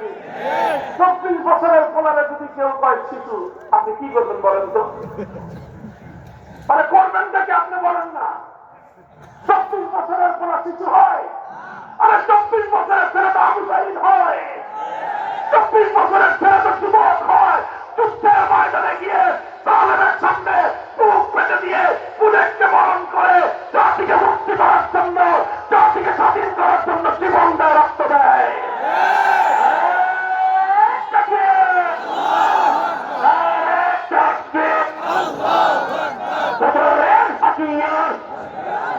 দিন চব্বিশ বছরের পোলারে যদি কেউ কয় শিশু, আপনি কি করবেন বলেন তো? মানে করবেন কি আপনি বলেন না? চব্বিশ বছরের পোলা শিশু হয়, আরে চব্বিশ বছরের তো আবু হয়। চব্বিশ বছরের ছেলেটা যুবক নাস্তিকদের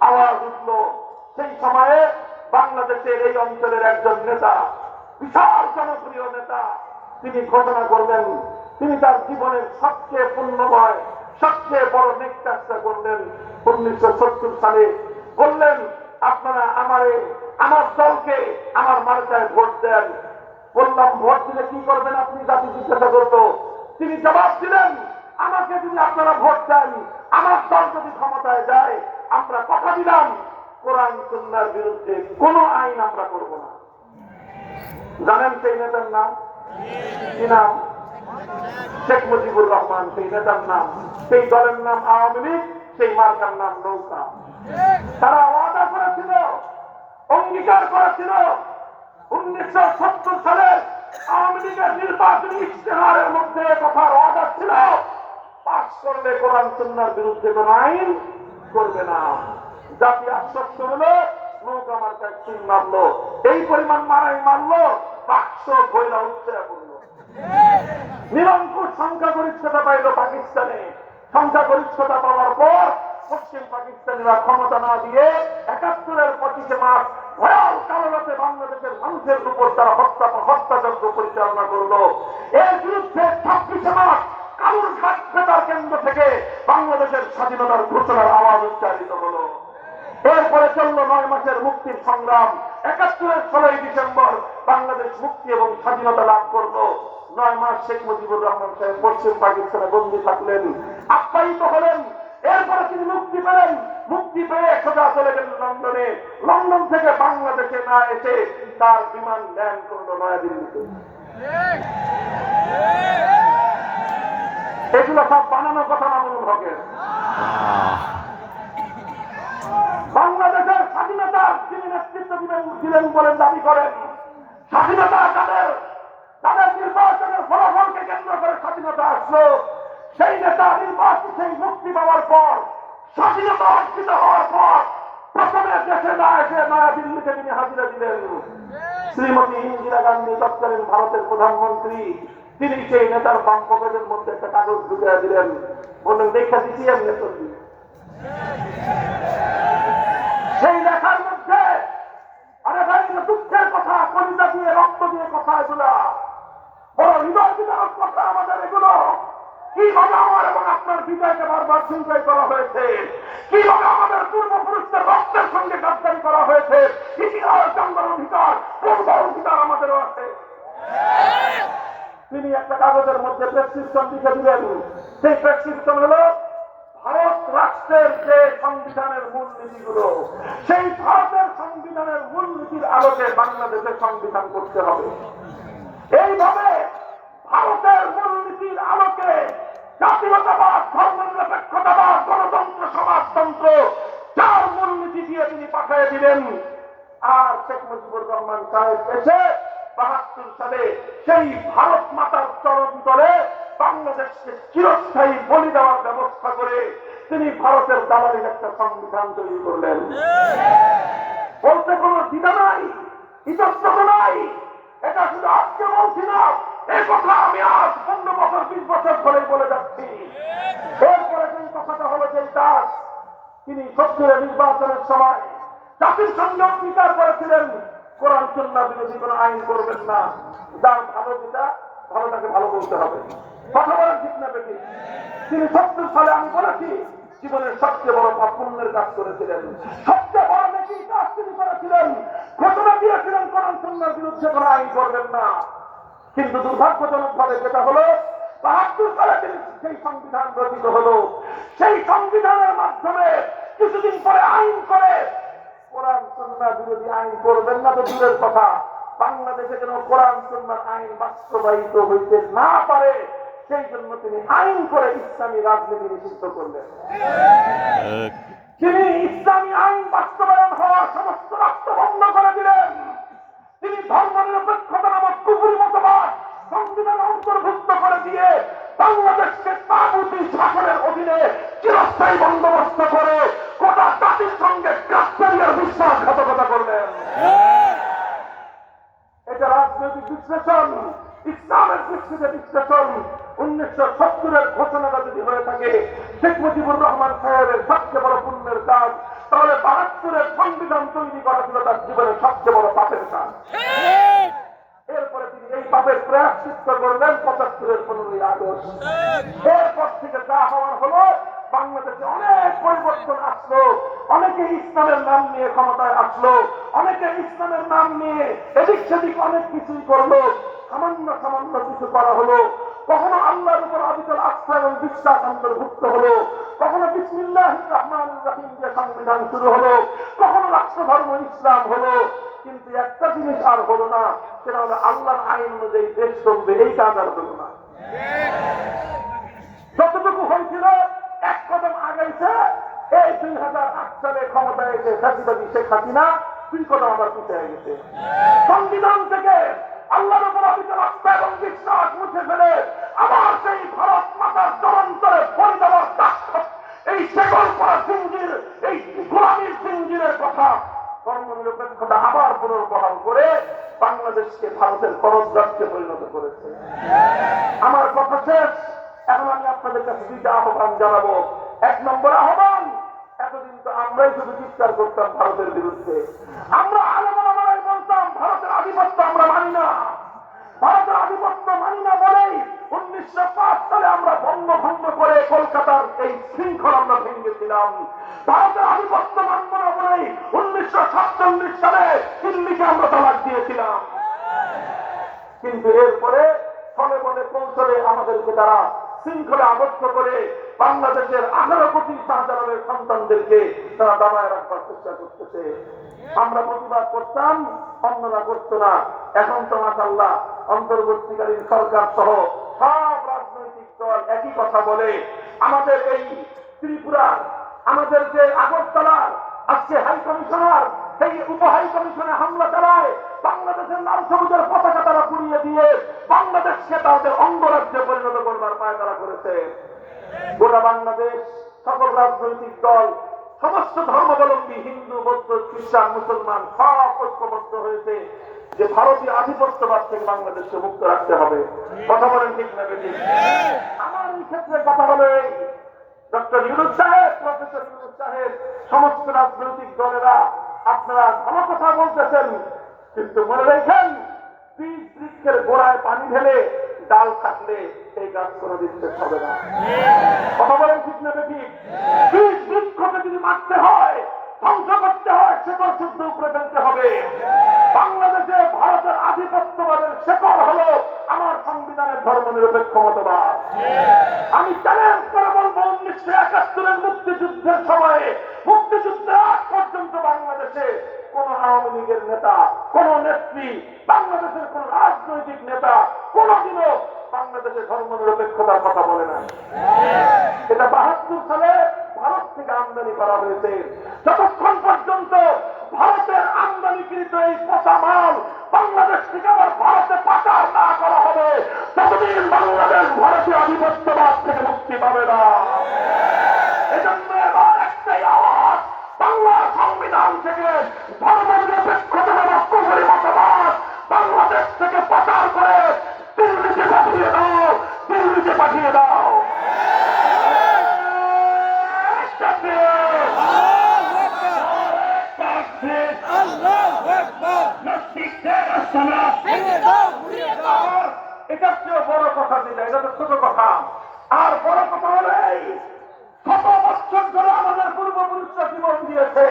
আওয়াজ উঠল। সেই সময়ে বাংলাদেশের এই অঞ্চলের একজন নেতা, বিশাল জনপ্রিয় নেতা, তিনি ঘোষণা করলেন, তিনি তার জীবনের সবচেয়ে পুণ্যময়, সবচেয়ে বড় নেক করলেন। উনিশশো সত্তর সালে বললেন, আপনারা আমারে, আমার দলকে আমার মার্কায় ভোট দেন। বললাম, ভোট দিলে কি করবেন আপনি? জাতি জিজ্ঞাসা করতো। তিনি জবাব দিলেন, আমাকে যদি আপনারা ভোট দেন, আমার দল যদি ক্ষমতায় যায় আমরা কথা দিলাম, কোরআন সুন্নার বিরুদ্ধে কোনো আইন আমরা করব না। জানেন সেই নেতার নাম? কি নাম? শেখ মুজিবুর রহমান, সেই নেতার নাম। সেই দলের নাম আওয়ামী লীগ, সেই মার্কার নাম নৌকা। তারা ওয়াদা করেছিল, অঙ্গীকার করেছিল, উনিশশো সত্তর সালের আওয়ামী লীগের নির্বাচনী ইশতেহারের মধ্যে কথার ওয়াদা ছিল পাশ করলে কোরআন সুন্নার বিরুদ্ধে কোন আইন করবে না। জাতি আশ্বস্ত হলো নৌকা মার্কায় চুন মারলো। এই পরিমাণ মারাই মারলো, বাক্স বইলা উঠছে পড়ল নিরঙ্কুশ সংখ্যাগরিষ্ঠতা পাইল পাকিস্তানে। সংখ্যাগরিষ্ঠতা পাওয়ার পর পশ্চিম পাকিস্তানিরা ক্ষমতা না দিয়ে একাত্তরের পঁচিশে মার্চ ভয়াল কারণে বাংলাদেশের মানুষের উপর তারা হত্যা হত্যাযজ্ঞ পরিচালনা করল। এর বিরুদ্ধে ছাব্বিশে মার্চ কালুর ঘাট কেন্দ্র থেকে বাংলাদেশের স্বাধীনতার ঘোষণার আওয়াজ উচ্চারিত হলো। এরপরে চলল নয় মাসের মুক্তির সংগ্রাম। একাত্তরের ষোলোই ডিসেম্বর বাংলাদেশ মুক্তি এবং স্বাধীনতা লাভ করল। নয় মাস শেখ মুজিবুর রহমান সাহেব পশ্চিম পাকিস্তানে বন্দী থাকলেন, আপ্যায়িত হলেন। এরপরে তিনি মুক্তি পেলেন। মুক্তি পেয়ে সোজা চলে গেলেন লন্ডনে। লন্ডন থেকে বাংলাদেশে না এসে তার বিমান ল্যান্ড করল নয়াদিল্লিতে। এগুলো সব বানানো কথা মামুনুল হকের বাংলাদেশের স্বাধীনতা যিনি নেতৃত্ব দিলেন দিলেন বলেন দাবি করেন, স্বাধীনতা তাদের তাদের নির্বাচনের ফলাফলকে কেন্দ্র করে স্বাধীনতা আসলো। সেই নেতা নির্বাচন সেই মুক্তি পাওয়ার পর, স্বাধীনতা অর্জিত হওয়ার পর, প্রথমে দেশে না এসে নয়া দিল্লিতে তিনি হাজিরা দিলেন। শ্রীমতী ইন্দিরা গান্ধী তৎকালীন ভারতের প্রধানমন্ত্রী তিনি সেই নেতার বাম পকেটের মধ্যে একটা কাগজ ঢুকিয়ে দিলেন। বললেন, দেখা দিচ্ছি আমি নেতৃত্ব সেই লেখার মধ্যে আরে ভাই দুঃখের কথা, কলিজা দিয়ে, রক্ত দিয়ে কথা এগুলা। বড় হৃদয় বিদারক কথা আমাদের এগুলো। কীভাবে আমার এবং আপনার বিজয়কে বারবার চিন্তাই করা হয়েছে? কি কীভাবে আমাদের পূর্বপুরুষদের রক্তের সঙ্গে গাদ্দারি করা হয়েছে? ইতিহাস জানবার অধিকার পূর্ব অধিকার আমাদেরও আছে। তিনি একটা কাগজের মধ্যে প্রেসক্রিপশন লিখে দিলেন। সেই প্রেসক্রিপশন হলো ভারত রাষ্ট্রের যে সংবিধানের মূল নীতিগুলো সেই ভারতের সংবিধানের মূল নীতির আলোকে বাংলাদেশের সংবিধান করতে হবে। এইভাবে ভারতের মূল নীতির আলোকে জাতীয়তাবাদ, ধর্মনিরপেক্ষতাবাদ, গণতন্ত্র, সমাজতন্ত্র চার মূলনীতি দিয়ে তিনি পাঠিয়ে দিলেন। আর শেখ মুজিবুর রহমান সাহেব এসে বাহাত্তর সালে সেই ভারত মাতার চরণ তলে বাংলাদেশকে চিরস্থায়ী বলি দেওয়ার ব্যবস্থা করে তিনি ভারতের দালালির একটা সংবিধান তৈরি করলেন। বলতে কোনো দ্বিধা নাই, ইতস্তত নাই, এটা শুধু আজকে বলছি না, এই কথা আমি আজ পনেরো বছর, বিশ বছর ধরে বলে যাচ্ছি। এরপরে যে কথাটা হলো যে দাস তিনি সত্তরের নির্বাচনের সময় জাতির সঙ্গে অঙ্গীকার করেছিলেন। কোরআন সন্না বিরোধী কোনো আইন করবেন না। যার ভালো যেটা, ভালোটাকে ভালো বলতে হবে। কথা বলেন ঠিক না বেটি। তিনি সত্তর সালে আমি বলেছি, জীবনের সবচেয়ে বড় পাপ পুণ্যের কাজ করেছিলেন। সবচেয়ে বড় নাকি কাজ তিনি করেছিলেন। ঘোষণা দিয়েছিলেন, কোরআন সন্ন্যার বিরুদ্ধে কোনো আইন করবেন না। কিন্তু দুর্ভাগ্যজনক ভাবে যেটা হলো, বাহাত্তর সালে তিনি সেই সংবিধান রচিত হলো। সেই সংবিধানের মাধ্যমে কিছুদিন পরে আইন করে কোরআন সন্না বিরোধী আইন করবেন না তো দূরের কথা। বাংলাদেশে যেন কোরআন সন্ন্যার আইন বাস্তবায়িত হইতে না পারে সেই জন্য তিনি আইন করে ইসলামী রাজনীতি নিষিদ্ধ করলেন। তিনি ইসলামী আইন রাজনৈতিক বিশ্লেষণ ইসলামের দৃষ্টিতে বিশ্লেষণ উনিশশো সত্তরের ঘোষণাটা যদি হয়ে থাকে শেখ মুজিবুর রহমান সাহেবের সবচেয়ে বড় পুণ্যের কাজ তাহলে বাহাত্তরের সংবিধান তৈরি করা ছিল তার জীবনের সবচেয়ে বড় পাপের কাজ। এরপরে তিনি এই পাপের প্রয়াসিত করলেন পঁচাত্তরের পনেরোই আগস্ট। এরপর থেকে যা হওয়ার হলো বাংলাদেশে অনেক পরিবর্তন আসলো। অনেকে ইসলামের নাম নিয়ে ক্ষমতায় আসলো, অনেকে ইসলামের নাম নিয়ে এদিক সেদিক অনেক কিছুই করল, সামান্য সামান্য কিছু করা হলো। কখনো আল্লাহর উপর অবিচল আস্থা এবং বিশ্বাস অন্তর্ভুক্ত হলো। কখনো বিসমিল্লাহ রহমান রাহিম দিয়ে সংবিধান শুরু হলো। কখনো রাষ্ট্র ধর্ম ইসলাম হলো। কিন্তু একটা জিনিস আর হলো না, সেটা হলো আল্লাহর আইন অনুযায়ী দেশ চলবে, এই কাজ আর হলো না। যতটুকু হয়েছিল, এক কদম আগাইছে এই দুই হাজার আট সালে ক্ষমতায় এসে ফাঁসিবাদী শেখ হাসিনা কদম আবার পিছিয়ে গেছে। সংবিধান থেকে আল্লাহর উপর অবিচল আস্থা এবং বিশ্বাস মুছে ফেলে আবার সেই ভারত মাতার চরন্তরে দেওয়ার এই শেকল করা সিঞ্জির এই গোলামীর সিঞ্জিরের কথা কর্মনিরপেক্ষতা আবার পুনর্বহাল করে বাংলাদেশকে ভারতের খরচ রাজ্যে পরিণত করেছে। আমার কথা শেষ। এখন আমি আপনাদের কাছে দুইটা আহ্বান জানাব। এক নম্বর আহ্বান আমরাই শুধু চিৎকার করতাম ভারতের বিরুদ্ধে। আমরা আলমারাই বলতাম, ভারতের আধিপত্য আমরা মানি না। ভারতের আধিপত্য মানি না বলেই উনিশশো পাঁচ সালে আমরা বঙ্গভঙ্গ করে কলকাতার এই শৃঙ্খল আমরা ভেঙেছিলাম। ভারতের আধিপত্য মানব না বলেই উনিশশো সাতচল্লিশ সালে দিল্লিকে আমরা তালাক দিয়েছিলাম। কিন্তু এরপরে ফলে বলে কৌশলে আমাদেরকে তারা শৃঙ্খলে আবদ্ধ করে বাংলাদেশের আঠারো কোটি শাহজালালের সন্তানদেরকে তারা দাবায় রাখবার চেষ্টা করতেছে। আমরা প্রতিবাদ করতাম, অন্যরা করত না। এখন তো মাসাল্লাহ অন্তর্বর্তীকালীন সরকার সহ সব রাজনৈতিক দল একই কথা বলে। আমাদের এই ত্রিপুরার, আমাদের যে আগরতলার, আজকে হাই কমিশনার, সেই উপ হাই কমিশনে হামলা চালায় বাংলাদেশের লাল সবুজের পতাকা পুড়িয়ে দিয়ে বাংলাদেশকে তাদের অঙ্গরাজ্যে পরিণত করবার পায় তারা করেছে। গোটা বাংলাদেশ, সকল রাজনৈতিক দল, সমস্ত ধর্মাবলম্বী, হিন্দু, বৌদ্ধ, খ্রিস্টান, মুসলমান, সব ঐক্যবদ্ধ হয়েছে যে ভারতীয় আধিপত্যবাদ থেকে বাংলাদেশকে মুক্ত রাখতে হবে। কথা বলেন ঠিক না আমার এই ক্ষেত্রে কথা হলো ডক্টর ইউনুস সাহেব, প্রফেসর ইউনুস সাহেব, সমস্ত রাজনৈতিক দলেরা, আপনারা ভালো কথা বলতেছেন, কিন্তু মনে রেখেন বীজ বৃক্ষের গোড়ায় পানি ঢেলে ডাল কাটলে এই গাছ কোনো দিন শেষ হবে না। কথা বলেন ঠিক না ঠিক বীজ বৃক্ষকে যদি মারতে হয়, ধ্বংস করতে হয়, শেকড় শুদ্ধ উপরে ফেলতে হবে। বাংলাদেশে ভারতের আধিপত্যবাদের শেকড় হলো আমার সংবিধানের ধর্ম নিরপেক্ষ মতবাদ। আমি চ্যালেঞ্জ করে বলব, উনিশশো একাত্তরের মুক্তিযুদ্ধের সময়ে, মুক্তিযুদ্ধের আগ পর্যন্ত বাংলাদেশে কোন আওয়ামী লীগের নেতা কোন নেত্রী বাংলাদেশের কোন রাজনৈতিক নেতা কোনদিনও বাংলাদেশের ধর্ম নিরপেক্ষতার কথা বলে না। এটা বাহাত্তর সালে ভারত থেকে আমদানি করা হয়েছে। যতক্ষণ পর্যন্ত ভারতের আমদানিকৃত এই পচা মাল বাংলাদেশ থেকে আবার ভারতে পাচার না করা হবে, ততদিন বাংলাদেশ ভারতীয় আধিপত্যবাদ থেকে মুক্তি পাবে না। এজন্য এবার একটাই আওয়াজ, বাংলার সংবিধান থেকে ধর্ম এটা বড় কথা দিলে এটা তো ছোট কথা। আর বড় কথা হলেই শত বছর ধরে আমাদের পূর্বপুরুষরা জীবন দিয়েছে।